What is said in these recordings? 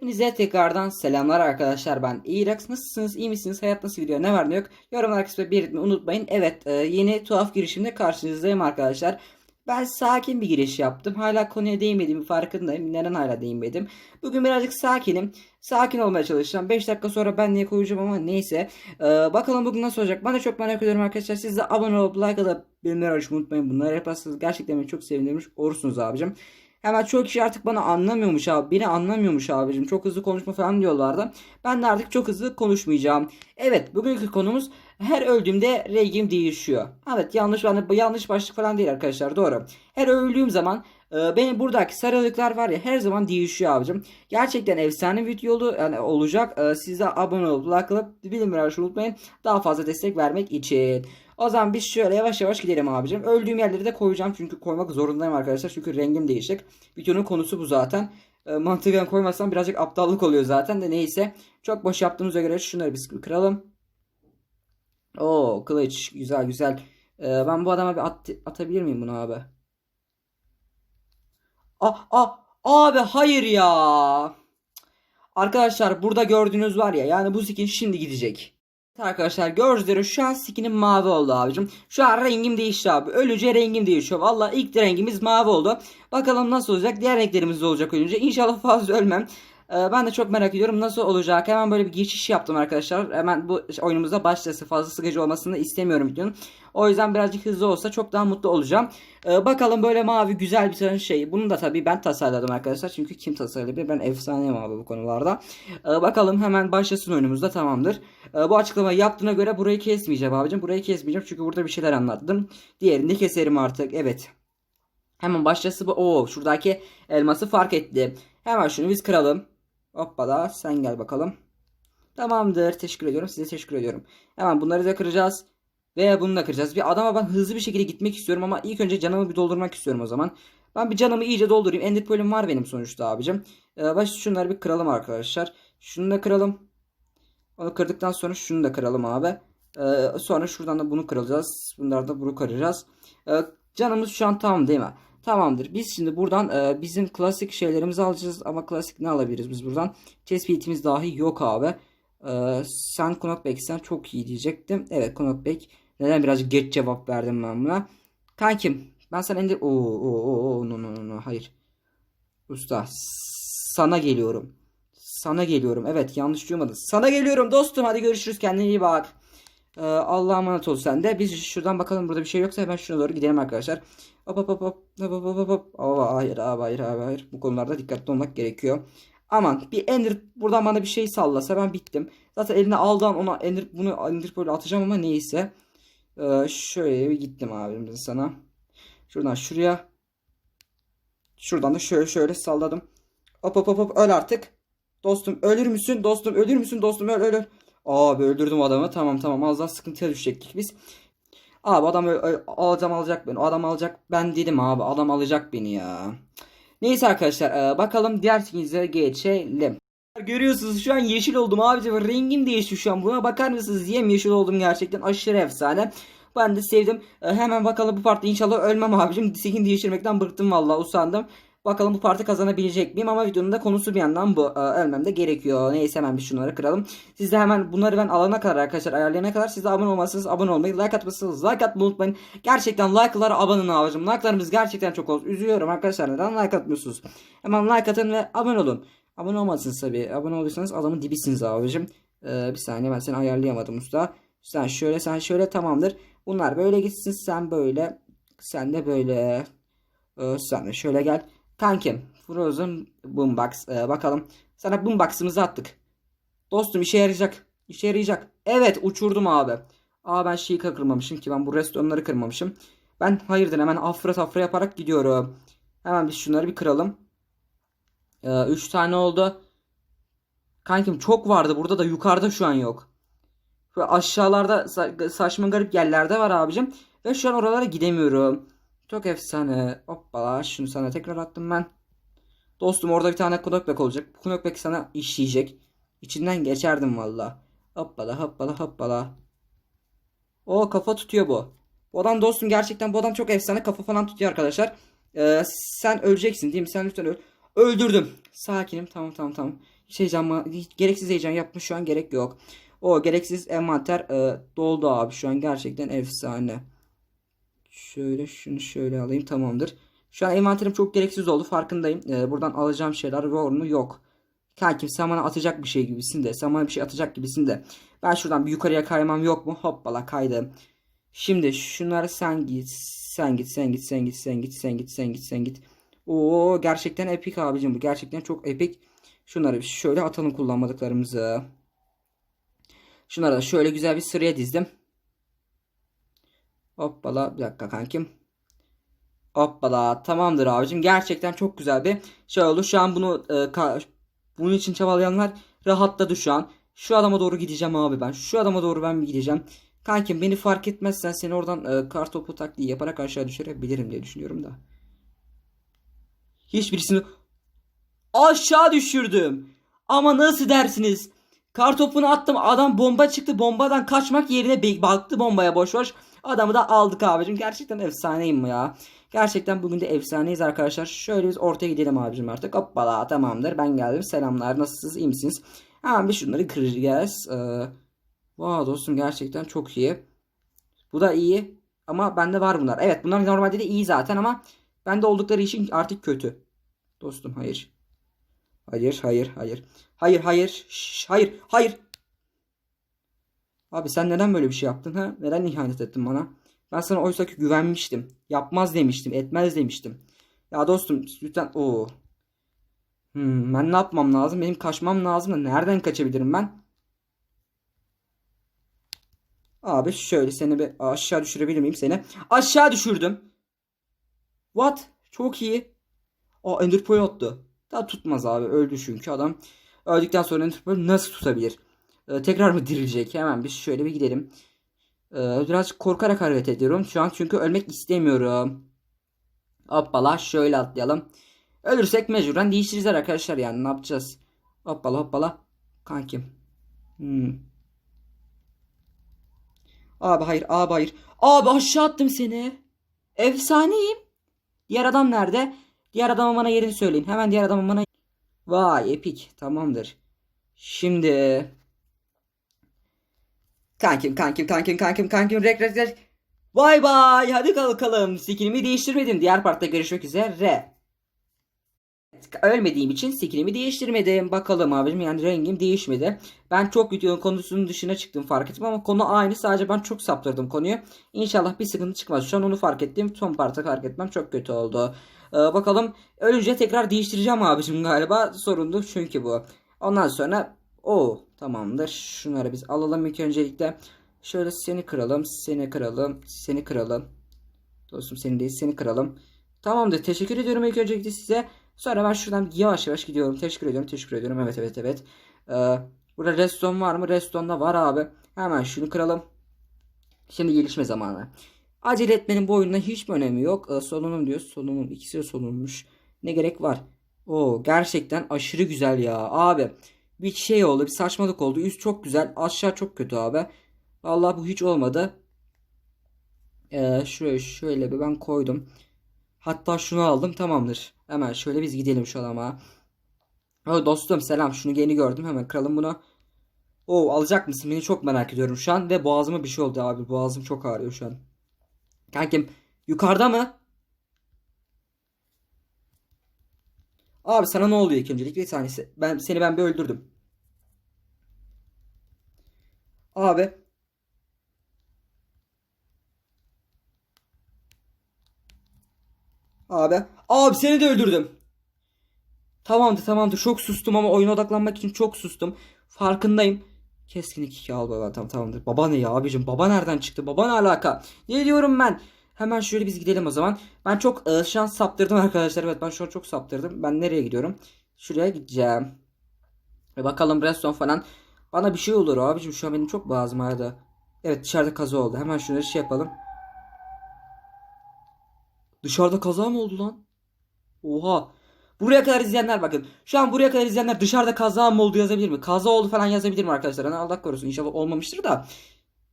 Hepinize tekrardan selamlar arkadaşlar. Ben İrax nasılsınız? İyi misiniz? Hayat nasıl gidiyor? Ne var ne yok? Yorumlar kısmında belirtmeyi unutmayın. Evet e, yeni tuhaf girişimde karşınızdayım arkadaşlar. Ben sakin bir giriş yaptım. Hala konuya değinmediğimi farkındayım. Neden hala değinmedim? Bugün birazcık sakinim. Sakin olmaya çalışacağım. 5 dakika sonra ben niye koyacağım ama neyse. E, bakalım bugün nasıl olacak? Ben de çok merak ediyorum arkadaşlar. Siz de abone olup like bildirimleri açmayı unutmayın. Bunları yaparsanız gerçekten beni çok sevindirmiş olursunuz abicim Hemen çok kişi artık bana anlamıyormuş abi. Beni anlamıyormuş abicim. Çok hızlı konuşma falan diyorlardı. Ben de artık çok hızlı konuşmayacağım. Evet bugünkü konumuz her öldüğümde rengim değişiyor. Evet yanlış yani yanlış başlık falan değil arkadaşlar doğru. Her öldüğüm zaman e, benim buradaki sarılıklar var ya her zaman değişiyor abicim. Gerçekten efsane videolu yani olacak. E, siz de abone olup like alıp bildirimleri unutmayın. Daha fazla destek vermek için. O zaman biz şöyle yavaş yavaş gidelim abicim. Öldüğüm yerleri de koyacağım çünkü koymak zorundayım arkadaşlar. Çünkü rengim değişik. Videonun konusu bu zaten. E, mantıken koymazsam birazcık aptallık oluyor zaten de neyse. Çok boş yaptığımıza göre şunları biz kıralım. Oo kılıç güzel güzel. E, ben bu adama bir at, atabilir miyim bunu abi? Ah ah abi hayır ya. Arkadaşlar burada gördüğünüz var ya yani bu skin şimdi gidecek. Arkadaşlar gördüğünüz şu an skinim mavi oldu abicim. Şu an rengim değişti abi. Ölünce rengim değişiyor. Valla ilk rengimiz mavi oldu. Bakalım nasıl olacak. Diğer renklerimiz de olacak ölünce. İnşallah fazla ölmem. Ee, ben de çok merak ediyorum nasıl olacak. Hemen böyle bir geçiş yaptım arkadaşlar. Hemen bu oyunumuzda başlasın. Fazla sıkıcı olmasını istemiyorum videonun. O yüzden birazcık hızlı olsa çok daha mutlu olacağım. Ee, bakalım böyle mavi güzel bir tane şey. Bunu da tabii ben tasarladım arkadaşlar. Çünkü kim tasarladı? Ben efsaneyim abi bu konularda. Ee, bakalım hemen başlasın oyunumuzda tamamdır. Bu açıklamayı yaptığına göre burayı kesmeyeceğim abicim. Burayı kesmeyeceğim çünkü burada bir şeyler anlattım. Diğerini keserim artık. Evet. Hemen başlasın bu. Oo şuradaki elması fark etti. Hemen şunu biz kıralım. Hoppala sen gel bakalım. Tamamdır. Teşekkür ediyorum. Size teşekkür ediyorum. Hemen bunları da kıracağız. Ve bunu da kıracağız. Bir adama ben hızlı bir şekilde gitmek istiyorum ama ilk önce canımı bir doldurmak istiyorum o zaman. Ben bir canımı iyice doldurayım. Ender Pearl'üm var benim sonuçta abicim. Ee, baş şunları bir kıralım arkadaşlar. Şunu da kıralım. Onu kırdıktan sonra şunu da kıralım abi. Ee, sonra şuradan da bunu kıracağız. Bunlar da bunu kıracağız. Ee, canımız şu an tamam değil mi? Tamamdır. Biz şimdi buradan e, bizim klasik şeylerimizi alacağız. Ama klasik ne alabiliriz biz buradan? Tespitimiz dahi yok abi. Ee, sen Knockback sen çok iyi diyecektim. Evet Knockback. Neden birazcık geç cevap verdim ben buna? Kankim ben sana ender... Oo, oo, oo, no, no, no. Hayır. Usta sana geliyorum. Sana geliyorum. Evet yanlış duymadın. Sana geliyorum dostum. Hadi görüşürüz. Kendine iyi bak. Ee, Allah'a emanet ol sen de. Biz şuradan bakalım burada bir şey yoksa hemen şuna doğru gidelim arkadaşlar. Hop hop hop hop hop hop hop hop. Aa, hayır abi hayır abi hayır. Bu konularda dikkatli olmak gerekiyor. Aman bir Ender buradan bana bir şey sallasa ben bittim. Zaten eline aldım ona Ender bunu Ender böyle atacağım ama neyse. Ee, şöyle bir gittim abim sana. Şuradan şuraya. Şuradan da şöyle şöyle salladım. Hop hop hop hop öl artık. Dostum ölür müsün? Dostum ölür müsün? Dostum öl öl öl. Abi öldürdüm adamı. Tamam tamam az daha sıkıntıya düşecektik biz. Abi adam adam alacak beni. O adam alacak. Ben dedim abi adam alacak beni ya. Neyse arkadaşlar e, bakalım diğer skinize geçelim. Görüyorsunuz şu an yeşil oldum abicim. Rengim değişti şu an. Buna bakar mısınız? Yem yeşil oldum gerçekten. Aşırı efsane. Ben de sevdim. E, hemen bakalım bu partta inşallah ölmem abicim. Skin değiştirmekten bıktım vallahi usandım. Bakalım bu parti kazanabilecek miyim ama videonun da konusu bir yandan bu. Ee, ölmem de gerekiyor. Neyse hemen bir şunları kıralım. Siz de hemen bunları ben alana kadar arkadaşlar ayarlayana kadar siz de abone olmazsanız abone olmayı, like atmışsınız, like atmayı unutmayın. Gerçekten like'lara abone abicim. Like'larımız gerçekten çok oldu. Üzülüyorum arkadaşlar neden like atmıyorsunuz? Hemen like atın ve abone olun. Abone olmazsınız tabii. Abone olduysanız adamın dibisiniz abicim. Ee, bir saniye ben seni ayarlayamadım usta. Sen şöyle sen şöyle tamamdır. Bunlar böyle gitsin sen böyle. Sen de böyle. Ee, sen de şöyle gel. Kankim Frozen Boombox ee, bakalım. Sana Boombox'ımızı attık. Dostum işe yarayacak. İşe yarayacak. Evet uçurdum abi. Aa ben şeyi kırmamışım ki ben bu restonları kırmamışım. Ben hayırdır hemen afra tafra yaparak gidiyorum. Hemen biz şunları bir kıralım. 3 ee, üç tane oldu. Kankim çok vardı burada da yukarıda şu an yok. Şu aşağılarda sa saçma garip yerlerde var abicim. Ve şu an oralara gidemiyorum. Çok efsane. Hoppala şunu sana tekrar attım ben. Dostum orada bir tane knockback olacak. Bu knockback sana işleyecek. İçinden geçerdim valla. Hoppala hoppala hoppala. O kafa tutuyor bu. Bu adam dostum gerçekten bu adam çok efsane kafa falan tutuyor arkadaşlar. Ee, sen öleceksin değil mi? Sen lütfen öl. Öldürdüm. Sakinim. Tamam tamam tamam. Hiç heyecan, hiç gereksiz heyecan yapmış şu an gerek yok. O gereksiz envanter e, doldu abi şu an gerçekten efsane. Şöyle şunu şöyle alayım tamamdır. Şu an envanterim çok gereksiz oldu farkındayım. E, buradan alacağım şeyler var mı yok. Kankim sen bana atacak bir şey gibisin de. Sen bana bir şey atacak gibisin de. Ben şuradan bir yukarıya kaymam yok mu? Hoppala kaydım. Şimdi şunları sen git. Sen git sen git sen git sen git sen git sen git sen git. Oo gerçekten epik abicim bu. Gerçekten çok epik. Şunları şöyle atalım kullanmadıklarımızı. Şunları da şöyle güzel bir sıraya dizdim. Hoppala bir dakika kankim. Hoppala tamamdır abicim. Gerçekten çok güzel bir şey oldu. Şu an bunu e, bunun için çabalayanlar rahatladı şu an. Şu adama doğru gideceğim abi ben. Şu adama doğru ben gideceğim. Kankim beni fark etmezsen seni oradan e, kar taktiği yaparak aşağı düşürebilirim diye düşünüyorum da. Hiçbirisini aşağı düşürdüm. Ama nasıl dersiniz? Kartopunu attım. Adam bomba çıktı. Bombadan kaçmak yerine baktı bombaya boş boş. Adamı da aldık abicim. Gerçekten efsaneyim ya. Gerçekten bugün de efsaneyiz arkadaşlar. Şöyle biz ortaya gidelim abicim artık. Hoppala tamamdır. Ben geldim. Selamlar. Nasılsınız? İyi misiniz? Hemen bir şunları kıracağız. Ee, wow dostum gerçekten çok iyi. Bu da iyi. Ama bende var bunlar. Evet bunlar normalde de iyi zaten ama bende oldukları için artık kötü. Dostum hayır. Hayır, hayır, hayır. Hayır, hayır. Şş, hayır, hayır. Abi sen neden böyle bir şey yaptın ha? Neden ihanet ettin bana? Ben sana oysa ki güvenmiştim. Yapmaz demiştim, etmez demiştim. Ya dostum lütfen o. Hmm, ben ne yapmam lazım? Benim kaçmam lazım da nereden kaçabilirim ben? Abi şöyle seni bir aşağı düşürebilir miyim seni? Aşağı düşürdüm. What? Çok iyi. Aa Ender Pearl attı. Daha tutmaz abi. Öldü çünkü adam. Öldükten sonra Ender nasıl tutabilir? Ee, tekrar mı dirilecek? Hemen biz şöyle bir gidelim. Ee, biraz korkarak hareket ediyorum. Şu an çünkü ölmek istemiyorum. Hoppala şöyle atlayalım. Ölürsek mecburen değiştireceğiz arkadaşlar yani ne yapacağız? Hoppala hoppala. Kankim. Hmm. Abi hayır abi hayır. Abi aşağı attım seni. Efsaneyim. Diğer adam nerede? Diğer adamın bana yerini söyleyin. Hemen diğer adamın bana... Vay epik. Tamamdır. Şimdi... Kankim kankim kankim kankim kankim rek rek rek. Vay bay hadi kalkalım. Skinimi değiştirmedim. Diğer partta görüşmek üzere. Ölmediğim için skinimi değiştirmedim. Bakalım abicim yani rengim değişmedi. Ben çok videonun konusunun dışına çıktım fark ettim ama konu aynı. Sadece ben çok saptırdım konuyu. İnşallah bir sıkıntı çıkmaz. Şu an onu fark ettim. Son parta fark etmem çok kötü oldu. Ee, bakalım ölünce tekrar değiştireceğim abicim galiba. Sorundu çünkü bu. Ondan sonra o tamamdır. Şunları biz alalım ilk öncelikle. Şöyle seni kıralım, seni kıralım, seni kıralım. Dostum seni değil seni kıralım. Tamamdır. Teşekkür ediyorum ilk öncelikle size. Sonra ben şuradan yavaş yavaş gidiyorum. Teşekkür ediyorum. Teşekkür ediyorum. Evet evet evet. Ee, burada reston var mı? Restonda var abi. Hemen şunu kıralım. Şimdi gelişme zamanı. Acele etmenin bu oyunda hiçbir önemi yok. Ee, solunum diyor. Solunum. ikisi de solunmuş. Ne gerek var? O gerçekten aşırı güzel ya. Abi bir şey oldu. Bir saçmalık oldu. Üst çok güzel. Aşağı çok kötü abi. Vallahi bu hiç olmadı. Ee, şöyle şöyle bir ben koydum. Hatta şunu aldım tamamdır. Hemen şöyle biz gidelim şu adama. O dostum selam şunu yeni gördüm hemen kıralım bunu. O alacak mısın beni çok merak ediyorum şu an ve boğazıma bir şey oldu abi boğazım çok ağrıyor şu an. Kankim yukarıda mı? Abi sana ne oluyor ilk öncelikle bir tanesi. Ben seni ben bir öldürdüm. Abi Abi. Abi seni de öldürdüm. Tamamdır tamamdır. Çok sustum ama oyuna odaklanmak için çok sustum. Farkındayım. Keskinlik 2 al baba tamam tamamdır. Baba ne ya abicim? Baba nereden çıktı? Baba ne alaka? Ne diyorum ben? Hemen şöyle biz gidelim o zaman. Ben çok e, şu an saptırdım arkadaşlar. Evet ben şu an çok saptırdım. Ben nereye gidiyorum? Şuraya gideceğim. Ve bakalım reston falan. Bana bir şey olur abicim. Şu an benim çok boğazım ağrıdı. Evet dışarıda kaza oldu. Hemen şunları şey yapalım. Dışarıda kaza mı oldu lan? Oha. Buraya kadar izleyenler bakın. Şu an buraya kadar izleyenler dışarıda kaza mı oldu yazabilir mi? Kaza oldu falan yazabilir mi arkadaşlar? Hani Allah korusun inşallah olmamıştır da.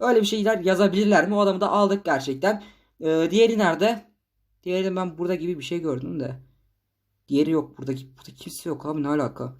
Öyle bir şeyler yazabilirler mi? O adamı da aldık gerçekten. Ee, diğeri nerede? Diğeri ben burada gibi bir şey gördüm de. Diğeri yok. Buradaki burada kimse yok abi ne alaka?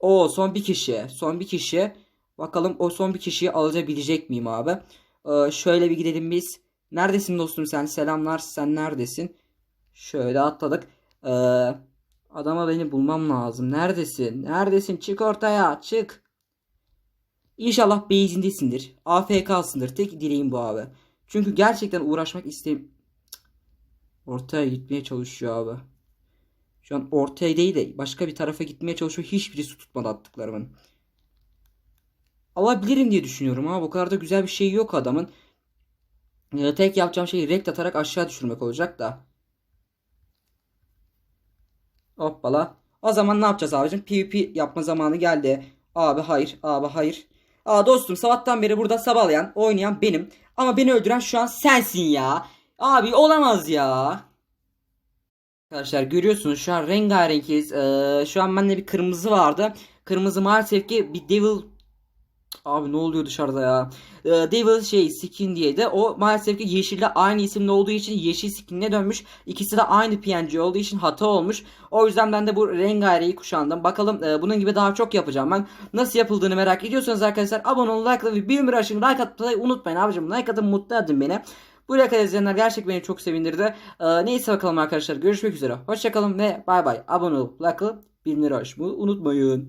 O son bir kişi. Son bir kişi. Bakalım o son bir kişiyi alabilecek miyim abi? Ee, şöyle bir gidelim biz. Neredesin dostum sen? Selamlar. Sen neredesin? Şöyle atladık. Ee, adama beni bulmam lazım. Neredesin? Neredesin? Çık ortaya. Çık. İnşallah base'indesindir. AFK'sındır. Tek dileğim bu abi. Çünkü gerçekten uğraşmak isteyim. Ortaya gitmeye çalışıyor abi. Şu an ortaya değil de başka bir tarafa gitmeye çalışıyor. Hiçbiri su tutmadı attıklarımın. Alabilirim diye düşünüyorum ama bu kadar da güzel bir şey yok adamın. Ee, tek yapacağım şey rekt atarak aşağı düşürmek olacak da. Hoppala. O zaman ne yapacağız abicim? PvP yapma zamanı geldi. Abi hayır. Abi hayır. Aa dostum sabahtan beri burada sabahlayan, oynayan benim. Ama beni öldüren şu an sensin ya. Abi olamaz ya. Arkadaşlar görüyorsunuz şu an rengarenkiz. Ee, şu an bende bir kırmızı vardı. Kırmızı maalesef ki bir devil Abi ne oluyor dışarıda ya? Ee, Devil şey skin diye de o maalesef ki yeşille aynı isimli olduğu için yeşil skinine dönmüş. İkisi de aynı PNG olduğu için hata olmuş. O yüzden ben de bu rengareyi kuşandım. Bakalım e, bunun gibi daha çok yapacağım ben. Nasıl yapıldığını merak ediyorsanız arkadaşlar abone olun, like ve bildirim açın. Like atmayı unutmayın abicim. Like atın mutlu edin beni. Bu kadar izleyenler gerçekten beni çok sevindirdi. Ee, neyse bakalım arkadaşlar görüşmek üzere. Hoşçakalın ve bay bay. Abone olup like alıp bildirim açmayı unutmayın.